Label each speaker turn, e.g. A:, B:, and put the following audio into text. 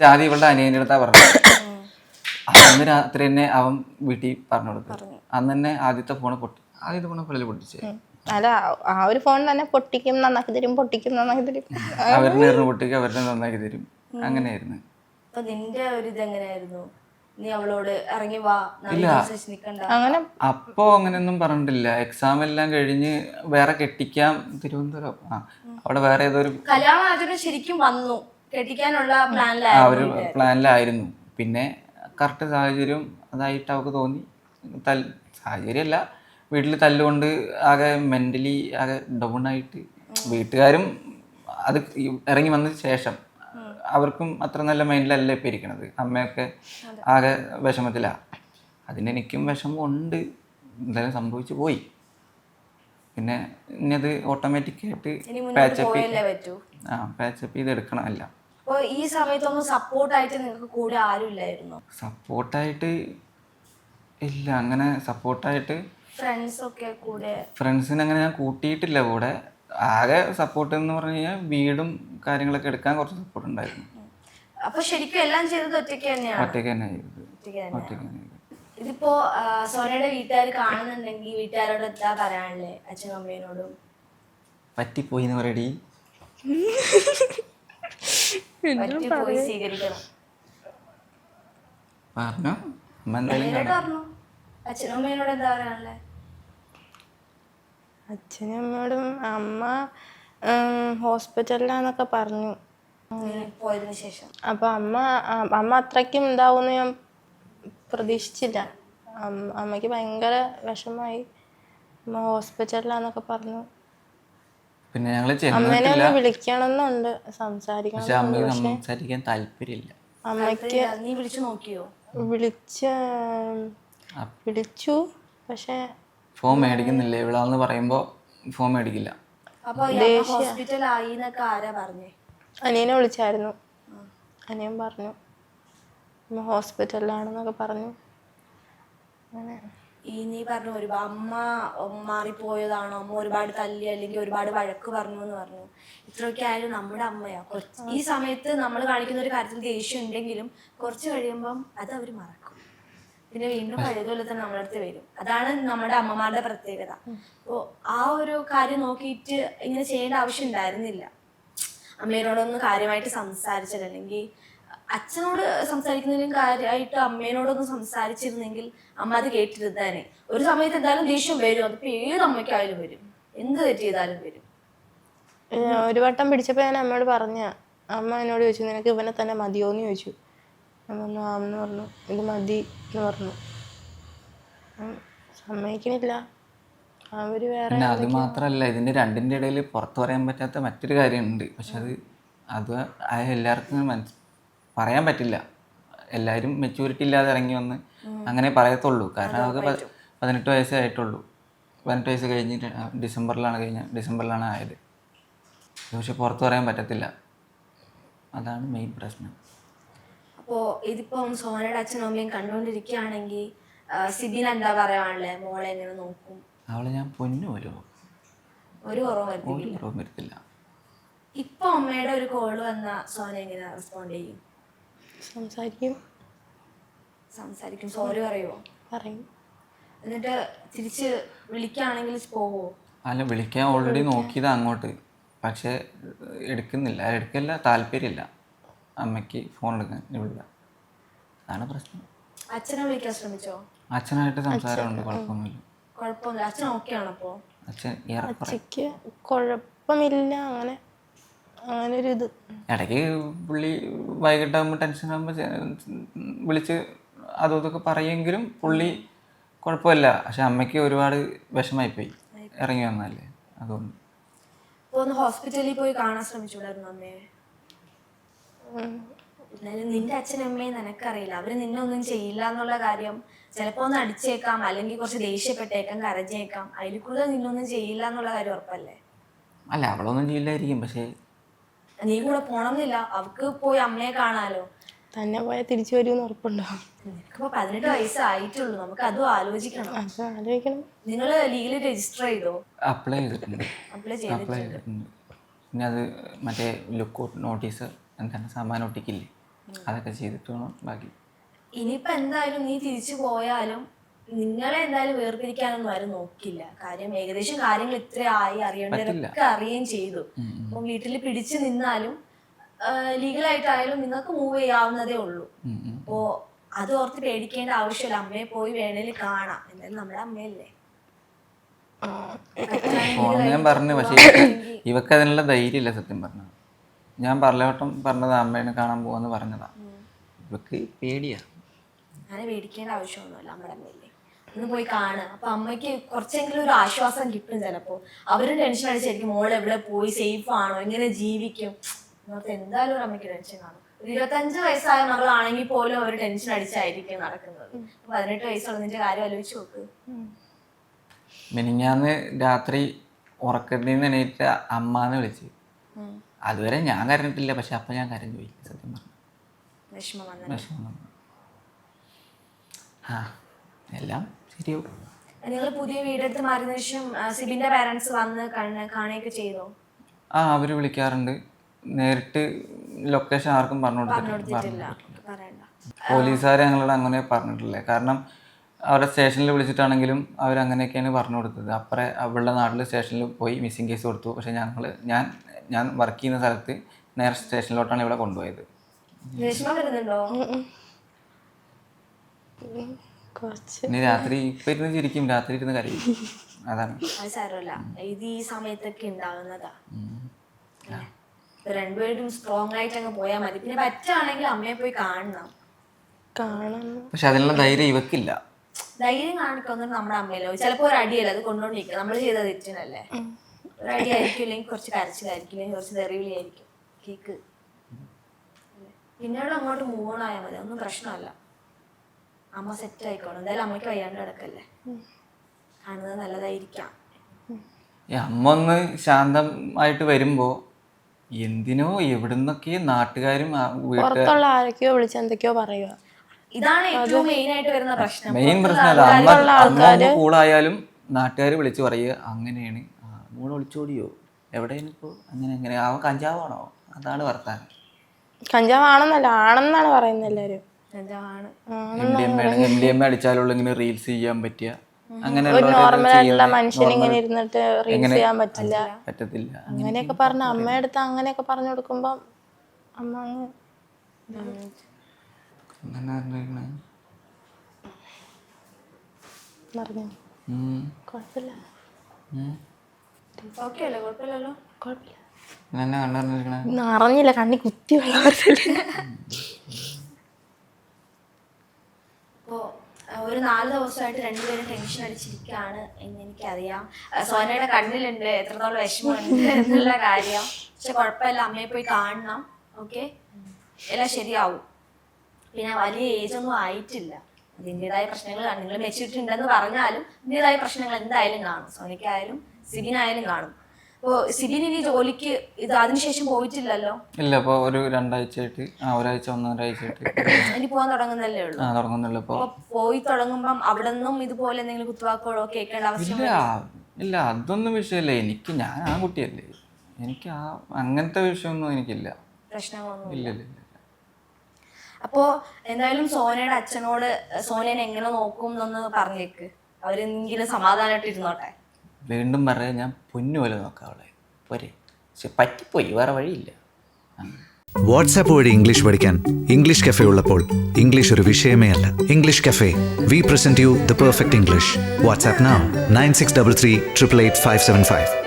A: ആദ്യം ഇവളുടെ അനിയന്റെ അടുത്താ പറഞ്ഞത്. അന്ന് രാത്രി തന്നെ അവൻ വീട്ടിൽ പറഞ്ഞു കൊടുത്തു. അന്ന് തന്നെ ആദ്യത്തെ ഫോണ് പൊട്ടി ആദ്യത്തെ ഫോണ് പുള്ളിൽ പൊട്ടിച്ചു.
B: അല്ല ആ ഒരു ഫോൺ തന്നെ പൊട്ടിക്കും നന്നാക്കി തരും പൊട്ടിക്കും നന്നാക്കി തരും.
A: അവരുടെ എറിഞ്ഞ് പൊട്ടിക്കുക അവരുടെ നന്നാക്കി തരും. അങ്ങനെയായിരുന്നു.
C: അപ്പൊ നിന്റെ ഒരു നീ അവളോട് ഇറങ്ങി വാ
B: അങ്ങനെ
A: അപ്പോ അങ്ങനെയൊന്നും പറഞ്ഞിട്ടില്ല. എക്സാം എല്ലാം കഴിഞ്ഞ് വേറെ കെട്ടിക്കാം തിരുവനന്തപുരം അവിടെ വേറെ ഏതൊരു
C: കല്യാണം ആചരണം ശരിക്കും വന്നു. കെട്ടിക്കാനുള്ള
A: ആ ഒരു
C: പ്ലാനിലായിരുന്നു
A: പ്ലാനിലായിരുന്നു. പിന്നെ കറക്റ്റ് സാഹചര്യം അതായിട്ട് അവൾക്ക് തോന്നി. തൽ സാഹചര്യമല്ല. വീട്ടിൽ തല്ലുകൊണ്ട് ആകെ മെന്റലി ആകെ ഡൗൺ ആയിട്ട് വീട്ടുകാരും അത് ഈ ഇറങ്ങി വന്നതിന് ശേഷം അവർക്കും അത്ര നല്ല മൈൻഡിലല്ല ഇപ്പം ഇരിക്കണത്. അമ്മയൊക്കെ ആകെ വിഷമത്തിലാണ് അതിന് എനിക്കും വിഷമം ഉണ്ട് എന്തായാലും സംഭവിച്ചു പോയി. പിന്നെ ഇനി അത് ഓട്ടോമാറ്റിക്കായിട്ട്
C: ഇനി മുന്നോട്ട്
A: പാച്ചപ്പ്
C: പോയല്ലേ പറ്റൂ.
A: ആ പാച്ചപ്പ് ചെയ്ത് എടുക്കണം എല്ലാം
C: അപ്പൊ ഈ സമയത്തൊന്നും സപ്പോർട്ടായിട്ട് നിങ്ങൾക്ക് കൂടെ ആരും ഇല്ലായിരുന്നു
A: സപ്പോർട്ടായിട്ട് ഇല്ല അങ്ങനെ സപ്പോർട്ടായിട്ട്
C: ഫ്രണ്ട്സ് ഒക്കെ കൂടെ.
A: ഫ്രണ്ട്സിനെ അങ്ങനെ ഞാൻ കൂട്ടിയിട്ടില്ല കൂടെ. ആകെ സപ്പോർട്ട് എന്ന് പറഞ്ഞു കഴിഞ്ഞാൽ വീടും കാര്യങ്ങളൊക്കെ എടുക്കാൻ കുറച്ച് സപ്പോർട്ട് ഉണ്ടായിരുന്നു.
C: അപ്പൊ ശരിക്കും എല്ലാം ചെയ്തത് ഒറ്റയ്ക്ക് തന്നെയാണ്?
A: ഒറ്റയ്ക്ക് തന്നെ ചെയ്തത്
C: ഒറ്റയ്ക്ക് തന്നെ ഇതിപ്പോ സോനയുടെ വീട്ടുകാർ കാണുന്നുണ്ടെങ്കിൽ വീട്ടുകാരോട് എന്താ പറയാനല്ലേ അച്ഛനും അമ്മേനോടും?
A: പറ്റിപ്പോയി എന്ന് പറയടി.
C: പറ്റി പോയി സ്വീകരിക്കണം.
A: പറഞ്ഞോ? അമ്മ എന്തായാലും
C: നേരിട്ട് പറഞ്ഞു? അച്ഛനും അമ്മേനോട് എന്താ പറയാനുള്ളേ?
B: അച്ഛനും അമ്മയോടും അമ്മ ഹോസ്പിറ്റലിലാന്നൊക്കെ പറഞ്ഞു.
C: പോയതിനു ശേഷം.
B: അപ്പൊ അമ്മ ആ- അമ്മ അത്രക്കും ഇതാവുമെന്ന് ഞാൻ പ്രതീക്ഷിച്ചില്ല. അമ്മ- അമ്മയ്ക്ക് ഭയങ്കര വിഷമായി അമ്മ ഹോസ്പിറ്റലിലാന്നൊക്കെ പറഞ്ഞു.
A: പിന്നെ ഞങ്ങൾ
B: അമ്മേനെ
A: ചെന്നിട്ടില്ല
B: ഒന്ന് വിളിക്കണമെന്നുണ്ട്. സംസാരിക്കണം
A: പക്ഷെ അമ്മയ്ക്ക് സംസാരിക്കാൻ താല്പര്യമില്ല.
B: അമ്മയ്ക്ക്
C: നീ വിളിച്ചു നോക്കിയോ?
B: വിളിച്ച വിളിച്ചു. പക്ഷെ
A: ഫോൺ മേടിക്കുന്നില്ല? ഇവിടാന്ന് പറയുമ്പോ ഫോൺ മേടിക്കില്ല.
B: അനിയനെ വിളിച്ചായിരുന്നു. അനിയൻ പറഞ്ഞു. ഹോസ്പിറ്റലിലാണെന്നൊക്കെ പറഞ്ഞു. അങ്ങനെ.
C: ഈ നീ പറഞ്ഞു ഒരുപാട് അമ്മ മാറിപ്പോയതാണോ? അമ്മ ഒരുപാട് തല്ലി അല്ലെങ്കിൽ ഒരുപാട് വഴക്ക് പറഞ്ഞു എന്ന് പറഞ്ഞു. ഇത്രയൊക്കെ ആയാലും നമ്മുടെ അമ്മയാ. കുറച്ച് ഈ സമയത്ത് നമ്മൾ കാണിക്കുന്ന ഒരു കാര്യത്തിൽ ദേഷ്യം ഉണ്ടെങ്കിലും കുറച്ച് കഴിയുമ്പം അത് അവർ മറക്കും. പിന്നെ വീണ്ടും പഴയതുപോലെ തന്നെ നമ്മുടെ അടുത്ത് വരും. അതാണ് നമ്മുടെ അമ്മമാരുടെ പ്രത്യേകത. അപ്പോൾ ആ ഒരു കാര്യം നോക്കിയിട്ട് ഇങ്ങനെ ചെയ്യേണ്ട ആവശ്യം ഉണ്ടായിരുന്നില്ല. അമ്മയോടൊന്ന് കാര്യമായിട്ട് സംസാരിച്ചത് അല്ലെങ്കിൽ അച്ഛനോട് സംസാരിക്കുന്നതിനും കാര്യമായിട്ട് അമ്മേനോടൊന്ന് സംസാരിച്ചിരുന്നെങ്കിൽ അമ്മ അത് കേട്ടിരുന്നേനെ. ഒരു സമയത്ത് എന്തായാലും ദേഷ്യം വരും. അതിപ്പോ ഏത് അമ്മയ്ക്കായാലും വരും. എന്ത് തെറ്റ് ചെയ്താലും വരും
B: ഒരു വട്ടം പിടിച്ചപ്പോൾ ഞാൻ അമ്മയോട് പറഞ്ഞ അമ്മ എന്നോട് ചോദിച്ചു നിനക്ക് ഇവനെ തന്നെ മതിയോന്ന് ചോദിച്ചു. ഞാൻ പറഞ്ഞു ആമെന്ന് പറഞ്ഞു. ഇത് മതി എന്ന് പറഞ്ഞു. സമ്മതിക്കണില്ല. അവർ വേറെ
A: പിന്നെ അത് മാത്രമല്ല ഇതിന്റെ രണ്ടിന്റെ ഇടയിൽ പുറത്തു പറയാൻ പറ്റാത്ത മറ്റൊരു കാര്യമുണ്ട്. പക്ഷെ അത് അത് ആ എല്ലാവർക്കും മനസ് പറയാൻ പറ്റില്ല. എല്ലാവരും മെച്യൂരിറ്റി ഇല്ലാതെ ഇറങ്ങി വന്ന് അങ്ങനെ പറയത്തുള്ളൂ. കാരണം അവർക്ക് പതിനെട്ട് വയസ്സേ ആയിട്ടുള്ളൂ. പതിനെട്ട് വയസ്സ് കഴിഞ്ഞിട്ട് ഡിസംബറിലാണ് കഴിഞ്ഞ ഡിസംബറിലാണ് ആയത്. പക്ഷെ പുറത്ത് പറയാൻ പറ്റത്തില്ല. അതാണ് മെയിൻ പ്രശ്നം.
C: അപ്പോ ഇതിപ്പം സോനയുടെ അച്ഛനും അമ്മയും കണ്ടുകൊണ്ടിരിക്കുകയാണെങ്കിൽ സിബിൻ എന്താ പറയാനുള്ളത് മോളെ എങ്ങനെ നോക്കും?
A: അവളെ ഞാൻ പൊന്നു വരുമോ
C: ഒരു
A: ഒരു കുറവും വരത്തില്ല.
C: ഇപ്പൊ അമ്മയുടെ ഒരു കോൾ വന്ന സോന എങ്ങനെ റെസ്പോണ്ട് ചെയ്യും?
B: സംസാരിക്കും.
C: സംസാരിക്കും. സോറി പറയുമോ
B: പറയും.
C: എന്നിട്ട് തിരിച്ച് വിളിക്കുകയാണെങ്കിൽ പോവോ?
A: അല്ല വിളിക്കാൻ ഓൾറെഡി നോക്കിയതാ അങ്ങോട്ട്. പക്ഷേ എടുക്കുന്നില്ല. എടുക്കില്ല താല്പര്യമില്ല. അമ്മയ്ക്ക് ഫോൺ എടുക്കാൻ ഇവിടില്ല. അതാണ് പ്രശ്നം.
C: അച്ഛനെ വിളിക്കാൻ ശ്രമിച്ചോ?
A: അച്ഛനായിട്ട് സംസാരമുണ്ട് കുഴപ്പമൊന്നുമില്ല.
C: കുഴപ്പമില്ല അച്ഛൻ ഓക്കെ ആണപ്പോ?
A: അച്ഛൻ ഏറെക്കുറെ
B: അച്ഛക്ക് കുഴപ്പമില്ല അങ്ങനെ. അങ്ങനെ ഒരു ഇത്
A: ഇടയ്ക്ക് പുള്ളി വൈകിട്ടാകുമ്പോൾ ടെൻഷൻ ആകുമ്പോൾ വിളിച്ച് അതും ഇതൊക്കെ പറയുമെങ്കിലും പുള്ളി കുഴപ്പമില്ല. പക്ഷെ അമ്മയ്ക്ക് ഒരുപാട് വിഷമായിപ്പോയി ഇറങ്ങി വന്നല്ലേ അതുകൊണ്ട്.
C: ഒന്ന് ഹോസ്പിറ്റലിൽ പോയി കാണാൻ ശ്രമിച്ചൂടായിരുന്നു അമ്മയെ എന്നാലും നിന്റെ അച്ഛനും അമ്മയും നിനക്കറിയില്ല. അവർ നിന്നെ ഒന്നും ചെയ്യില്ല എന്നുള്ള കാര്യം ചിലപ്പോ ഒന്ന് അടിച്ചേക്കാം അല്ലെങ്കിൽ കുറച്ച് ദേഷ്യപ്പെട്ടേക്കാം കരഞ്ഞേക്കാം. അതിൽ കൂടുതൽ നിന്നൊന്നും ചെയ്യില്ല എന്നുള്ള കാര്യം ഉറപ്പല്ലേ?
A: അല്ല അവളൊന്നും ചെയ്യില്ലായിരിക്കും. പക്ഷേ
C: നീ കൂടെ പോണമെന്നില്ല അവക്ക് പോയി അമ്മയെ കാണാലോ.
B: തന്നെ പോയാൽ തിരിച്ചു വരുമെന്ന് ഉറപ്പുണ്ടോ?
C: നിനക്കിപ്പോ പതിനെട്ട് വയസ്സായിട്ടുള്ളൂ. നമുക്ക് അതും ആലോചിക്കണം.
B: അത് ആലോചിക്കണം.
C: നിങ്ങൾ ലീഗലി രജിസ്റ്റർ ചെയ്തോ?
A: അപ്ലൈ ചെയ്തിട്ടുണ്ട്.
C: അപ്ലൈ
A: അപ്ലൈ ചെയ്തിട്ടുണ്ട്. പിന്നെ അത് മറ്റേ ലുക്ക് ഔട്ട് നോട്ടീസ് എന്താണ് സമ്മാനം ഒട്ടിക്കില്ലേ? അതൊക്കെ ചെയ്തിട്ട് വേണം ബാക്കി.
C: ഇനിയിപ്പോ എന്തായാലും നീ തിരിച്ചു പോയാലും നിങ്ങളെ എന്തായാലും വേർതിരിക്കാനൊന്നും ആരും നോക്കില്ല കാര്യം ഏകദേശം കാര്യങ്ങൾ ഇത്ര ആയി അറിയേണ്ടവരൊക്കെ അറിയുകയും ചെയ്തു. അപ്പൊ വീട്ടിൽ പിടിച്ചു നിന്നാലും ലീഗലായിട്ടായാലും നിങ്ങൾക്ക് മൂവ് ചെയ്യാവുന്നതേ ഉള്ളൂ. അപ്പോ അത് ഓർത്ത് പേടിക്കേണ്ട ആവശ്യമില്ല. അമ്മയെ പോയി വേണേൽ കാണാം. എന്തായാലും നമ്മുടെ അമ്മയല്ലേ?
A: ഞാൻ പറഞ്ഞു പക്ഷേ ഇവക്ക് അതിനുള്ള ധൈര്യമില്ല സത്യം പറഞ്ഞത് ഞാൻ പറഞ്ഞോട്ടം പറഞ്ഞത് അമ്മേനെ കാണാൻ പോവാന്ന് പറഞ്ഞതാ. ഇവക്ക് പേടിയാ.
C: അങ്ങനെ പേടിക്കേണ്ട ആവശ്യമൊന്നുമില്ല. നമ്മുടെ അമ്മയില്ലേ? ഒന്ന് പോയി കാണുക. അപ്പൊ അമ്മയ്ക്ക് കുറച്ചെങ്കിലും ഒരു ആശ്വാസം കിട്ടും ചിലപ്പോ. അവരും ടെൻഷൻ അടിച്ചായിരിക്കും മോൾ എവിടെ പോയി? സേഫ് ആണോ? എങ്ങനെ ജീവിക്കും? എന്നോർത്ത് എന്തായാലും ഒരു അമ്മയ്ക്ക് ടെൻഷൻ കാണും ഒരു ഇരുപത്തഞ്ച് വയസ്സായ മകളാണെങ്കിൽ പോലും അവർ ടെൻഷൻ അടിച്ചായിരിക്കും നടക്കുന്നത്. അപ്പൊ പതിനെട്ട് വയസ്സുള്ളതിന്റെ കാര്യം ആലോചിച്ച് നോക്ക്.
A: മിനിഞ്ഞാന്ന് രാത്രി ഉറക്കത്തിൽ നിന്ന് എണീറ്റ അമ്മാന്ന് വിളിച്ച്. അതുവരെ ഞാൻ കരഞ്ഞിട്ടില്ല പക്ഷെ അപ്പൊ ഞാൻ കരഞ്ഞു പോയി സത്യം പറഞ്ഞു.
C: വിഷമം വന്നത്
A: വിഷമം വന്നു. ആ. എല്ലാം ശരിയാവും.
C: നിങ്ങൾ പുതിയ വീടെടുത്ത് മാറിയതിനു ശേഷം ആ, സിബിന്റെ പാരന്റ്സ് വന്ന് കാണ- കാണുകയൊക്കെ ചെയ്തോ?
A: ആ അവർ വിളിക്കാറുണ്ട്. നേരിട്ട് ലൊക്കേഷൻ ആർക്കും പറഞ്ഞു കൊടുത്തിട്ടില്ല. പോലീസുകാർ ഞങ്ങളോട് അങ്ങനെ പറഞ്ഞിട്ടില്ല. കാരണം അവരെ സ്റ്റേഷനിൽ വിളിച്ചിട്ടാണെങ്കിലും അവരങ്ങനെയൊക്കെയാണ് പറഞ്ഞു കൊടുത്തത്. അപ്പറേ അവളുടെ നാട്ടിൽ സ്റ്റേഷനിൽ പോയി മിസ്സിങ് കേസ് കൊടുത്തു. പക്ഷെ ഞങ്ങൾ ഞാൻ ഞാൻ വർക്ക് ചെയ്യുന്ന സ്ഥലത്ത് നേരെ സ്റ്റേഷനിലോട്ടാണ് ഇവിടെ കൊണ്ടുപോയത്. ഇനി രാത്രി ഇപ്പം ഇരുന്ന് ചിരിക്കും രാത്രി ഇരുന്ന് കരയും. അതാണ്.
C: അത് സാരമല്ല. ഇത് ഈ സമയത്തൊക്കെ ഉണ്ടാകുന്നതാ രണ്ടുപേരും സ്ട്രോങ് ആയിട്ട് അങ്ങ് പോയാൽ മതി. പിന്നെ പറ്റുകയാണെങ്കിൽ അമ്മയെ പോയി കാണണം.
B: കാണണം.
A: പക്ഷെ അതിനുള്ള ധൈര്യം ഇവക്കില്ല.
C: ധൈര്യം കാണിക്കൊന്നും നമ്മുടെ അമ്മയല്ലോ. ചിലപ്പോ ഒരു അടിയല്ല? അത് കൊണ്ടുകൊണ്ടിരിക്കുക നമ്മൾ ചെയ്ത തെറ്റിനല്ലേ? ഒരു അടി ആയിരിക്കും ഇല്ലെങ്കിൽ കുറച്ച് കരച്ചിലായിരിക്കും അല്ലെങ്കിൽ കുറച്ച് തെറിവിളിയായിരിക്കും. കേക്ക്. പിന്നീട് അങ്ങോട്ട് മൂവ് ഓൺ ആയാൽ മതി. ഒന്നും പ്രശ്നമല്ല. അമ്മ സെറ്റ് ആയിക്കോളും എന്തായാലും അമ്മയ്ക്ക് വയ്യാണ്ട് കിടക്കല്ലേ? കാണുന്നത് നല്ലതായിരിക്കാം.
A: ഈ അമ്മ ഒന്ന് ശാന്തമായിട്ട് വരുമ്പോ എന്തിനോ എവിടുന്നൊക്കെ നാട്ടുകാരും ആ
B: പുറത്തുള്ള ആരൊക്കെയോ വിളിച്ച് എന്തൊക്കെയോ പറയുക
C: ഇതാണ് ഏറ്റവും മെയിൻ ആയിട്ട് വരുന്ന പ്രശ്നം.
A: മെയിൻ പ്രശ്നം അതാ അമ്മ അമ്മ ഒന്ന് കൂളായാലും നാട്ടുകാർ വിളിച്ചു പറയുക അങ്ങനെയാണ്. ആ മോൾ ഒളിച്ചോടിയോ എവിടെയാണ് ഇപ്പോൾ അങ്ങനെ അങ്ങനെ. അവൻ കഞ്ചാവാണോ? അതാണ് വർത്താനം.
B: കഞ്ചാവാണെന്നല്ല ആണെന്നാണ് പറയുന്നത് എല്ലാവരും
A: എം ഡി എം എം അടിച്ചാലുള്ള ഇങ്ങനെ റീൽസ് ചെയ്യാൻ പറ്റിയ
B: ഒരു
A: അങ്ങനെയുള്ള
B: നോർമൽ ആയിട്ടുള്ള മനുഷ്യന് ഇങ്ങനെ ഇരുന്നിട്ട് റീൽസ് ചെയ്യാൻ പറ്റില്ല.
A: പറ്റത്തില്ല.
B: അങ്ങനെയൊക്കെ പറഞ്ഞ അമ്മയുടെ അടുത്ത് അങ്ങനെയൊക്കെ പറഞ്ഞു കൊടുക്കുമ്പോൾ അമ്മ അങ്ങ്
A: അങ്ങനെ.
B: കുഴപ്പമില്ല. നിറഞ്ഞില്ല കണ്ണി കുത്തി വെള്ളം വരത്തില്ല
C: അപ്പോൾ ഒരു നാല് ദിവസമായിട്ട് രണ്ടുപേരും ടെൻഷൻ അടിച്ചിരിക്കുകയാണ് എന്ന് എനിക്കറിയാം. സോനയുടെ കണ്ണിലുണ്ട് എത്രത്തോളം വിഷമമുണ്ട് എന്നുള്ള കാര്യം. പക്ഷെ കുഴപ്പമില്ല അമ്മയെ പോയി കാണണം ഓക്കെ എല്ലാം ശരിയാവും. പിന്നെ വലിയ ഏജ് ഒന്നും ആയിട്ടില്ല. അതിന്റെതായ പ്രശ്നങ്ങൾ നിങ്ങൾ മെച്ചൂരിറ്റി പറഞ്ഞാലും അതിന്റെതായ പ്രശ്നങ്ങൾ എന്തായാലും കാണും. സോനിക്കായാലും സിബിനായാലും കാണും. അപ്പോൾ സിബിൻ ഇനി ജോലിക്ക് ഇത് അതിനുശേഷം പോയിട്ടില്ലല്ലോ?
A: ഇല്ല ഒരു രണ്ടാഴ്ചയായിട്ട് ആ ഒരാഴ്ച ഒന്നരാഴ്ചയായിട്ട്
C: ഇനി പോകാൻ തുടങ്ങുന്നല്ലേ ഉള്ളൂ?
A: ആ തുടങ്ങുന്നുള്ളൂ ഇപ്പോൾ
C: അപ്പൊ പോയി തുടങ്ങുമ്പം അവിടെ നിന്നും ഇതുപോലെ എന്തെങ്കിലും കുത്തുവാക്കുകളോ കേൾക്കേണ്ട ആവശ്യം
A: ഇല്ല ഇല്ല അതൊന്നും വിഷയമല്ല. എനിക്ക് ഞാൻ ആ കുട്ടിയല്ലേ. എനിക്ക് ആ അങ്ങനത്തെ വിഷയമൊന്നും എനിക്കില്ല.
C: പ്രശ്നങ്ങളൊന്നും
A: ഇല്ല. ഇല്ല ഇല്ല
C: അപ്പോ എന്തായാലും സോനയുടെ അച്ഛനോട് സോനേനെ എങ്ങനെ നോക്കും എന്നൊന്ന് പറഞ്ഞേക്ക്. അവരെങ്കിലും സമാധാനമായിട്ട് ഇരുന്നോട്ടെ.
A: വീണ്ടും പറയാം ഞാൻ പൊന്നു പോലെ നോക്കാം അവളെ. പോരെ. പക്ഷെ പറ്റിപ്പോയി വേറെ വഴിയില്ല.
D: വാട്സാപ്പ് വഴി ഇംഗ്ലീഷ് പഠിക്കാൻ ഇംഗ്ലീഷ് കഫേ ഉള്ളപ്പോൾ ഇംഗ്ലീഷ് ഒരു വിഷയമേ അല്ല. English cafe. We present you the perfect English WhatsApp nine six double three triple eight five seven five